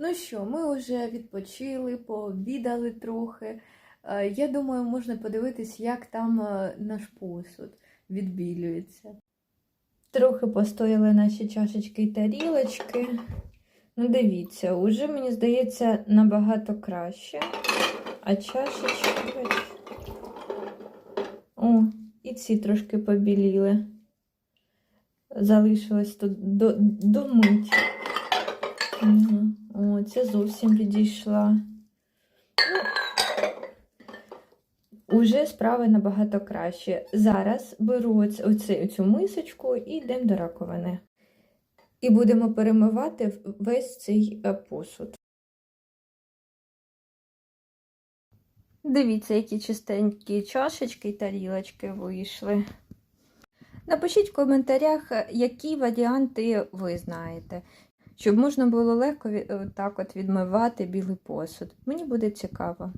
Ну що, ми вже відпочили, пообідали трохи. Е, Я думаю, можна подивитись, як там е, наш посуд відбілюється. Трохи постояли наші чашечки і тарілочки. Ну, дивіться, уже, мені здається, набагато краще. А чашечки. О, і ці трошки побіліли. Залишилось тут до, домить. Це зовсім відійшла. Ну, уже справи набагато краще. Зараз беру оц- оце, цю мисочку і йдемо до раковини. І будемо перемивати весь цей е, посуд. Дивіться, які чистенькі чашечки і тарілочки вийшли. Напишіть в коментарях, е, які варіанти ви знаєте, щоб можна було легко ві- е, так от відмивати білий посуд. Мені буде цікаво.